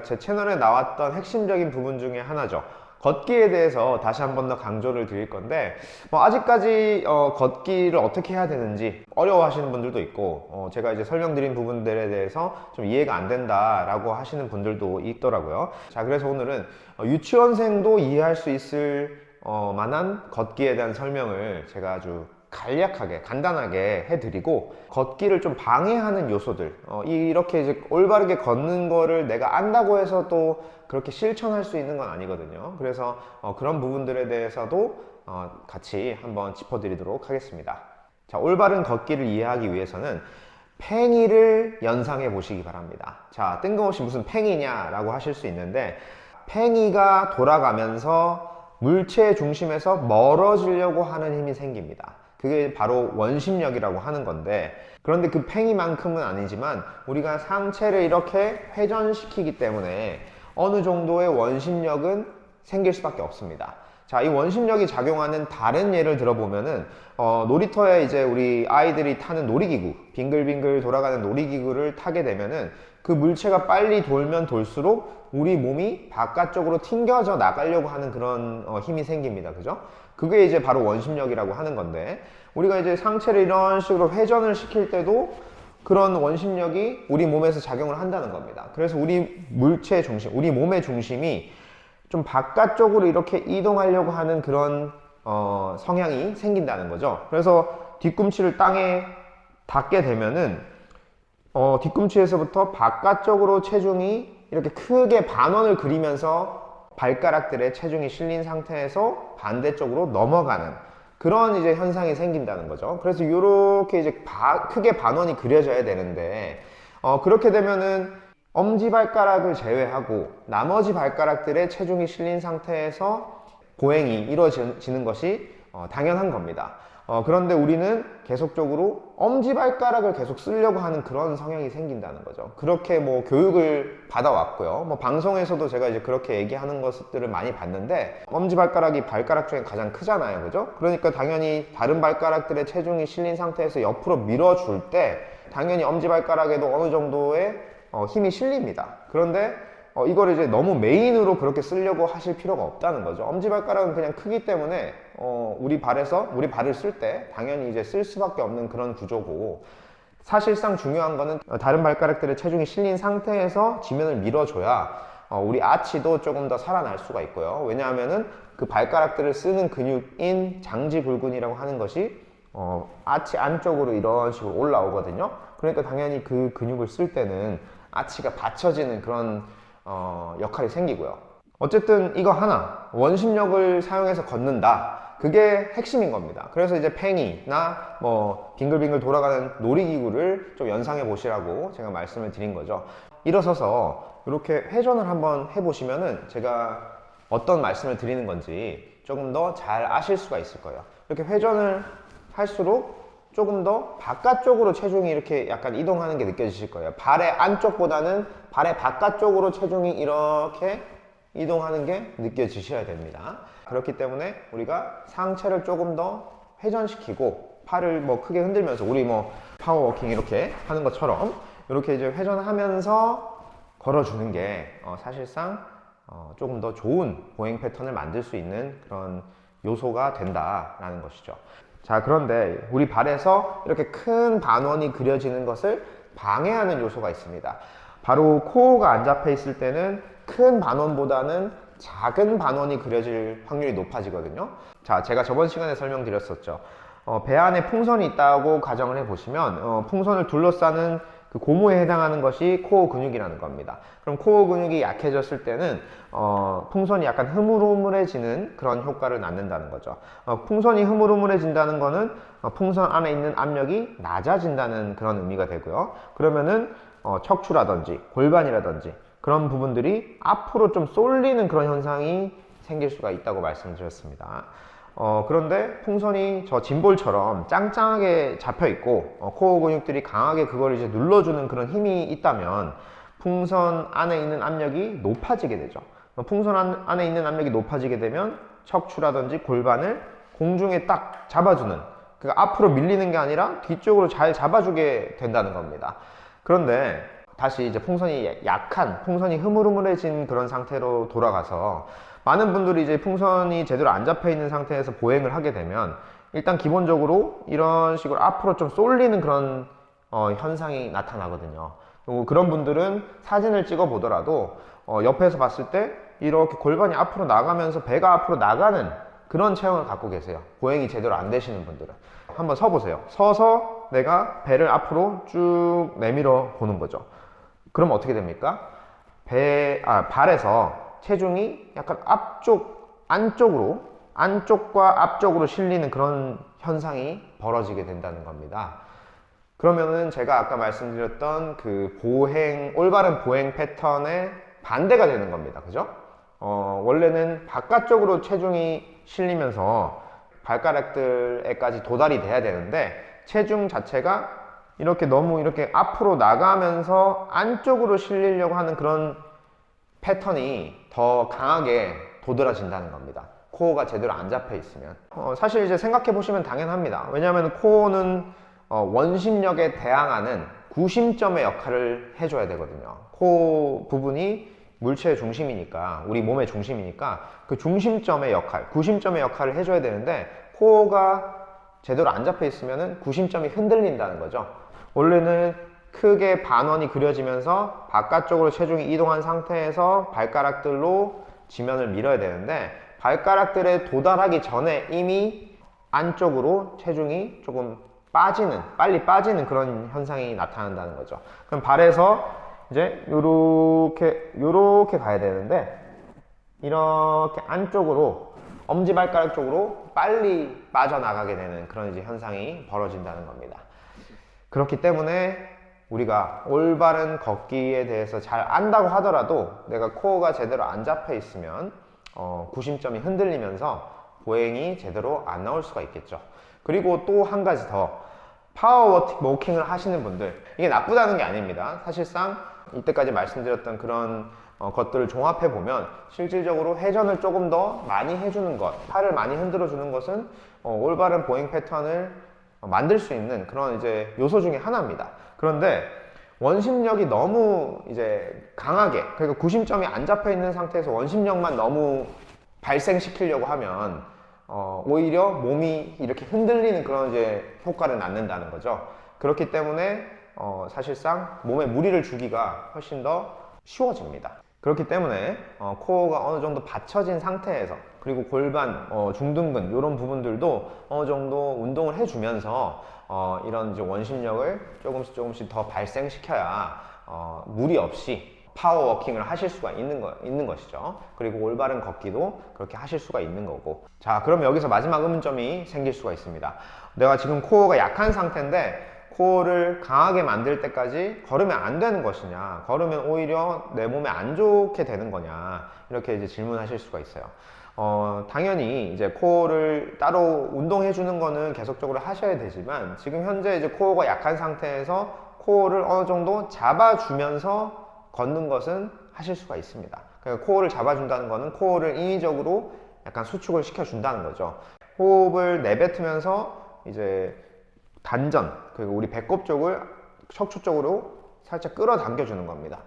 제 채널에 나왔던 핵심적인 부분 중에 하나죠. 걷기에 대해서 다시 한 번 더 강조를 드릴 건데 뭐 아직까지 어, 걷기를 어떻게 해야 되는지 어려워하시는 분들도 있고 어, 제가 이제 설명드린 부분들에 대해서 좀 이해가 안 된다라고 하시는 분들도 있더라고요. 자 그래서 오늘은 어, 유치원생도 이해할 수 있을 어, 만한 걷기에 대한 설명을 제가 아주 간략하게 간단하게 해드리고 걷기를 좀 방해하는 요소들 어, 이렇게 이제 올바르게 걷는 거를 내가 안다고 해서 또 그렇게 실천할 수 있는 건 아니거든요. 그래서 어, 그런 부분들에 대해서도 어, 같이 한번 짚어드리도록 하겠습니다. 자 올바른 걷기를 이해하기 위해서는 팽이를 연상해 보시기 바랍니다. 자 뜬금없이 무슨 팽이냐 라고 하실 수 있는데 팽이가 돌아가면서 물체 중심에서 멀어지려고 하는 힘이 생깁니다. 그게 바로 원심력이라고 하는 건데 그런데 그 팽이만큼은 아니지만 우리가 상체를 이렇게 회전시키기 때문에 어느 정도의 원심력은 생길 수밖에 없습니다. 자, 이 원심력이 작용하는 다른 예를 들어보면은 어, 놀이터에 이제 우리 아이들이 타는 놀이기구, 빙글빙글 돌아가는 놀이기구를 타게 되면은 그 물체가 빨리 돌면 돌수록 우리 몸이 바깥쪽으로 튕겨져 나가려고 하는 그런 어, 힘이 생깁니다. 그죠? 그게 이제 바로 원심력이라고 하는 건데 우리가 이제 상체를 이런 식으로 회전을 시킬 때도 그런 원심력이 우리 몸에서 작용을 한다는 겁니다. 그래서 우리 물체 중심, 우리 몸의 중심이 좀 바깥쪽으로 이렇게 이동하려고 하는 그런 어, 성향이 생긴다는 거죠. 그래서 뒤꿈치를 땅에 닿게 되면은 어, 뒤꿈치에서부터 바깥쪽으로 체중이 이렇게 크게 반원을 그리면서 발가락들의 체중이 실린 상태에서 반대쪽으로 넘어가는 그런 이제 현상이 생긴다는 거죠. 그래서 이렇게 이제 바- 크게 반원이 그려져야 되는데 어, 그렇게 되면은 엄지발가락을 제외하고 나머지 발가락들의 체중이 실린 상태에서 보행이 이루어지는 것이 어, 당연한 겁니다. 어, 그런데 우리는 계속적으로 엄지발가락을 계속 쓰려고 하는 그런 성향이 생긴다는 거죠. 그렇게 뭐 교육을 받아왔고요. 뭐 방송에서도 제가 이제 그렇게 얘기하는 것들을 많이 봤는데 엄지발가락이 발가락 중에 가장 크잖아요. 그죠? 그러니까 당연히 다른 발가락들의 체중이 실린 상태에서 옆으로 밀어줄 때 당연히 엄지발가락에도 어느 정도의 어, 힘이 실립니다. 그런데 어, 이걸 이제 너무 메인으로 그렇게 쓰려고 하실 필요가 없다는 거죠. 엄지발가락은 그냥 크기 때문에 어, 우리 발에서 우리 발을 쓸 때 당연히 이제 쓸 수밖에 없는 그런 구조고 사실상 중요한 거는 어, 다른 발가락들의 체중이 실린 상태에서 지면을 밀어줘야 어, 우리 아치도 조금 더 살아날 수가 있고요. 왜냐하면은 그 발가락들을 쓰는 근육인 장지불근이라고 하는 것이 어, 아치 안쪽으로 이런 식으로 올라오거든요. 그러니까 당연히 그 근육을 쓸 때는 아치가 받쳐지는 그런 어, 역할이 생기고요. 어쨌든 이거 하나 원심력을 사용해서 걷는다. 그게 핵심인 겁니다. 그래서 이제 팽이나 뭐 빙글빙글 돌아가는 놀이기구를 좀 연상해 보시라고 제가 말씀을 드린 거죠. 일어서서 이렇게 회전을 한번 해보시면은 제가 어떤 말씀을 드리는 건지 조금 더 잘 아실 수가 있을 거예요. 이렇게 회전을 할수록 조금 더 바깥쪽으로 체중이 이렇게 약간 이동하는 게 느껴지실 거예요. 발의 안쪽보다는 발의 바깥쪽으로 체중이 이렇게 이동하는 게 느껴지셔야 됩니다. 그렇기 때문에 우리가 상체를 조금 더 회전시키고 팔을 뭐 크게 흔들면서 우리 뭐 파워워킹 이렇게 하는 것처럼 이렇게 이제 회전하면서 걸어주는 게 어, 사실상 어, 조금 더 좋은 보행 패턴을 만들 수 있는 그런 요소가 된다라는 것이죠. 자, 그런데 우리 발에서 이렇게 큰 반원이 그려지는 것을 방해하는 요소가 있습니다. 바로 코어가 안 잡혀 있을 때는 큰 반원보다는 작은 반원이 그려질 확률이 높아지거든요. 자, 제가 저번 시간에 설명드렸었죠. 어, 배 안에 풍선이 있다고 가정을 해보시면 어, 풍선을 둘러싸는 그 고무에 해당하는 것이 코어 근육이라는 겁니다. 그럼 코어 근육이 약해졌을 때는 어, 풍선이 약간 흐물흐물해지는 그런 효과를 낳는다는 거죠. 어, 풍선이 흐물흐물해진다는 거는 어, 풍선 안에 있는 압력이 낮아진다는 그런 의미가 되고요. 그러면은 어, 척추라든지 골반이라든지 그런 부분들이 앞으로 좀 쏠리는 그런 현상이 생길 수가 있다고 말씀드렸습니다. 어, 그런데 풍선이 저 짐볼처럼 짱짱하게 잡혀 있고 어, 코어 근육들이 강하게 그걸 이제 눌러주는 그런 힘이 있다면 풍선 안에 있는 압력이 높아지게 되죠. 어, 풍선 안, 안에 있는 압력이 높아지게 되면 척추라든지 골반을 공중에 딱 잡아주는 그러니까 앞으로 밀리는 게 아니라 뒤쪽으로 잘 잡아주게 된다는 겁니다. 그런데 다시 이제 풍선이 약한, 풍선이 흐물흐물해진 그런 상태로 돌아가서 많은 분들이 이제 풍선이 제대로 안 잡혀 있는 상태에서 보행을 하게 되면 일단 기본적으로 이런 식으로 앞으로 좀 쏠리는 그런 어, 현상이 나타나거든요. 그리고 그런 분들은 사진을 찍어 보더라도 어, 옆에서 봤을 때 이렇게 골반이 앞으로 나가면서 배가 앞으로 나가는 그런 체형을 갖고 계세요. 보행이 제대로 안 되시는 분들은. 한번 서 보세요. 서서 내가 배를 앞으로 쭉 내밀어 보는 거죠. 그럼 어떻게 됩니까? 배, 아, 발에서 체중이 약간 앞쪽, 안쪽으로, 안쪽과 앞쪽으로 실리는 그런 현상이 벌어지게 된다는 겁니다. 그러면은 제가 아까 말씀드렸던 그 보행, 올바른 보행 패턴의 반대가 되는 겁니다. 그죠? 어, 원래는 바깥쪽으로 체중이 실리면서 발가락들에까지 도달이 돼야 되는데 체중 자체가 이렇게 너무 이렇게 앞으로 나가면서 안쪽으로 실리려고 하는 그런 패턴이 더 강하게 도드라진다는 겁니다. 코어가 제대로 안 잡혀 있으면. 어, 사실 이제 생각해 보시면 당연합니다. 왜냐하면 코어는 어, 원심력에 대항하는 구심점의 역할을 해줘야 되거든요. 코 부분이 물체의 중심이니까, 우리 몸의 중심이니까 그 중심점의 역할, 구심점의 역할을 해줘야 되는데 코어가 제대로 안 잡혀 있으면 구심점이 흔들린다는 거죠. 원래는 크게 반원이 그려지면서 바깥쪽으로 체중이 이동한 상태에서 발가락들로 지면을 밀어야 되는데 발가락들에 도달하기 전에 이미 안쪽으로 체중이 조금 빠지는 빨리 빠지는 그런 현상이 나타난다는 거죠. 그럼 발에서 이제 요렇게 요렇게 가야 되는데 이렇게 안쪽으로 엄지발가락 쪽으로 빨리 빠져나가게 되는 그런 이제 현상이 벌어진다는 겁니다. 그렇기 때문에 우리가 올바른 걷기에 대해서 잘 안다고 하더라도 내가 코어가 제대로 안 잡혀 있으면 어, 구심점이 흔들리면서 보행이 제대로 안 나올 수가 있겠죠. 그리고 또 한 가지 더 파워 워킹을 하시는 분들 이게 나쁘다는 게 아닙니다. 사실상 이때까지 말씀드렸던 그런 어, 것들을 종합해 보면 실질적으로 회전을 조금 더 많이 해주는 것, 팔을 많이 흔들어 주는 것은 어, 올바른 보행 패턴을 어, 만들 수 있는 그런 이제 요소 중에 하나입니다. 그런데 원심력이 너무 이제 강하게 그러니까 구심점이 안 잡혀 있는 상태에서 원심력만 너무 발생시키려고 하면 어, 오히려 몸이 이렇게 흔들리는 그런 이제 효과를 낳는다는 거죠. 그렇기 때문에 어, 사실상 몸에 무리를 주기가 훨씬 더 쉬워집니다. 그렇기 때문에 어, 코어가 어느 정도 받쳐진 상태에서 그리고 골반, 어, 중둔근 이런 부분들도 어느 정도 운동을 해주면서 어, 이런 이제 원심력을 조금씩 조금씩 더 발생시켜야 어, 무리 없이 파워워킹을 하실 수가 있는, 거, 있는 것이죠. 그리고 올바른 걷기도 그렇게 하실 수가 있는 거고. 자, 그럼 여기서 마지막 의문점이 생길 수가 있습니다. 내가 지금 코어가 약한 상태인데 코어를 강하게 만들 때까지 걸으면 안 되는 것이냐, 걸으면 오히려 내 몸에 안 좋게 되는 거냐, 이렇게 이제 질문하실 수가 있어요. 어, 당연히 이제 코어를 따로 운동해 주는 거는 계속적으로 하셔야 되지만 지금 현재 이제 코어가 약한 상태에서 코어를 어느 정도 잡아주면서 걷는 것은 하실 수가 있습니다. 그러니까 코어를 잡아준다는 것은 코어를 인위적으로 약간 수축을 시켜준다는 거죠. 호흡을 내뱉으면서 이제 단전, 그리고 우리 배꼽 쪽을 척추 쪽으로 살짝 끌어당겨 주는 겁니다.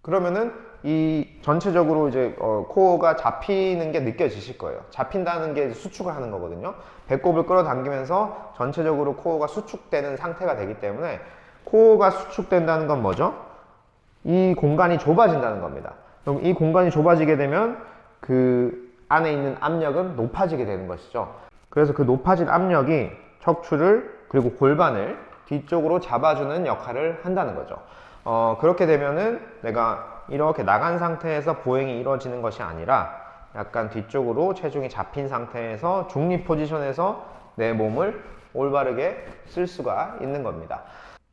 그러면은 이 전체적으로 이제 어, 코어가 잡히는 게 느껴지실 거예요. 잡힌다는 게 수축을 하는 거거든요. 배꼽을 끌어당기면서 전체적으로 코어가 수축되는 상태가 되기 때문에 코어가 수축된다는 건 뭐죠? 이 공간이 좁아진다는 겁니다. 그럼 이 공간이 좁아지게 되면 그 안에 있는 압력은 높아지게 되는 것이죠. 그래서 그 높아진 압력이 척추를 그리고 골반을 뒤쪽으로 잡아주는 역할을 한다는 거죠. 어, 그렇게 되면은 내가 이렇게 나간 상태에서 보행이 이루어지는 것이 아니라 약간 뒤쪽으로 체중이 잡힌 상태에서 중립 포지션에서 내 몸을 올바르게 쓸 수가 있는 겁니다.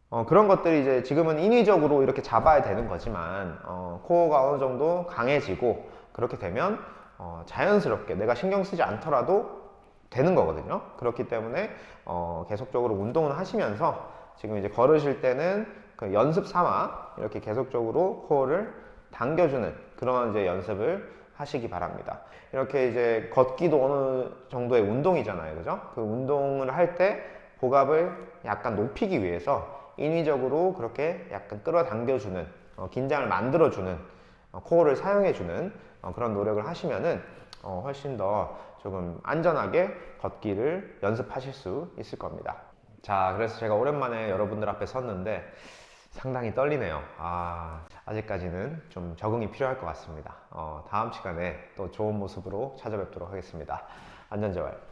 어, 그런 것들이 이제 지금은 인위적으로 이렇게 잡아야 되는 거지만 어, 코어가 어느 정도 강해지고 그렇게 되면 어, 자연스럽게 내가 신경 쓰지 않더라도 되는 거거든요. 그렇기 때문에 어, 계속적으로 운동을 하시면서 지금 이제 걸으실 때는 그 연습 삼아 이렇게 계속적으로 코어를 당겨주는 그런 이제 연습을 하시기 바랍니다. 이렇게 이제 걷기도 어느 정도의 운동이잖아요. 그죠? 그 운동을 할 때 복압을 약간 높이기 위해서 인위적으로 그렇게 약간 끌어당겨주는 어, 긴장을 만들어주는 어, 코어를 사용해주는 어, 그런 노력을 하시면은 어, 훨씬 더 조금 안전하게 걷기를 연습하실 수 있을 겁니다. 자, 그래서 제가 오랜만에 여러분들 앞에 섰는데 상당히 떨리네요. 아, 아직까지는 좀 적응이 필요할 것 같습니다. 어, 다음 시간에 또 좋은 모습으로 찾아뵙도록 하겠습니다. 안전재활